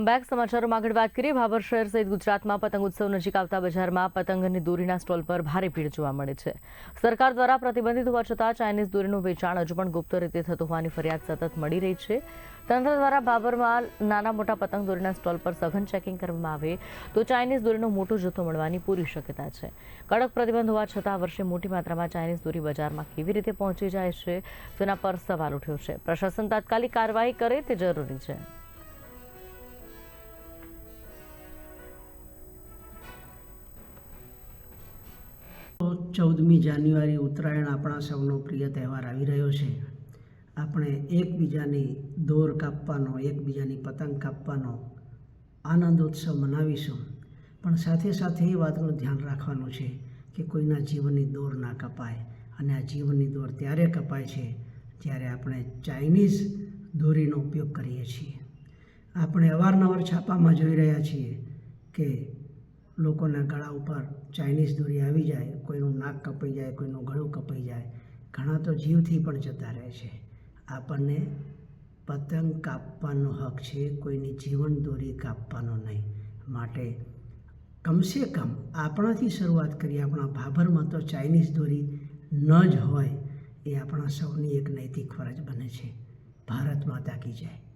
Back. સમાચારોમાં આગળ વાત કરીએ. ભાભર શહેર સહિત ગુજરાતમાં પતંગ ઉત્સવ નજીક આવતા બજારમાં પતંગની દોરીના સ્ટોલ પર ભારે ભીડ જોવા મળે છે. સરકાર દ્વારા પ્રતિબંધિત હોવા છતાં ચાઇનીઝ દોરીનું વેચાણ હજુ પણ ગુપ્ત રીતે થતું હોવાની ફરિયાદ સતત મળી રહી છે. તંત્ર દ્વારા ભાભરમાં નાના મોટા પતંગ દોરીના સ્ટોલ પર સઘન ચેકિંગ કરવામાં આવે તો ચાઇનીઝ દોરીનો મોટો જથ્થો મળવાની પૂરી શક્યતા છે. કડક પ્રતિબંધ હોવા છતાં વર્ષે મોટી માત્રામાં ચાઇનીઝ દોરી બજારમાં કેવી રીતે પહોંચી જાય છે તેના પર સવાલ ઉઠ્યો છે. પ્રશાસન તાત્કાલિક કાર્યવાહી કરે તે જરૂરી છે. ચૌદમી જાન્યુઆરી ઉત્તરાયણ આપણા સૌનો પ્રિય તહેવાર આવી રહ્યો છે. આપણે એકબીજાની દોર કાપવાનો, એકબીજાની પતંગ કાપવાનો આનંદોત્સવ મનાવીશું. પણ સાથે સાથે એ વાતનું ધ્યાન રાખવાનું છે કે કોઈના જીવનની દોર ના કપાય અને આ જીવનની દોર ત્યારે કપાય છે જ્યારે આપણે ચાઇનીઝ દોરીનો ઉપયોગ કરીએ છીએ. આપણે અવારનવાર છાપામાં જોઈ રહ્યા છીએ કે લોકોના ગળા ઉપર ચાઇનીઝ દોરી આવી જાય, કોઈનું નાક કપાઈ જાય, કોઈનું ગળું કપાઈ જાય, ઘણા તો જીવથી પણ જતા રહે છે. આપણને પતંગ કાપવાનો હક છે, કોઈની જીવન દોરી કાપવાનો નહીં. માટે કમસે કમ આપણાથી શરૂઆત કરીએ, આપણા ભાભરમાં તો ચાઇનીઝ દોરી ન જ હોય, એ આપણા સૌની એક નૈતિક ફરજ બને છે. ભારત માતા કી જાય.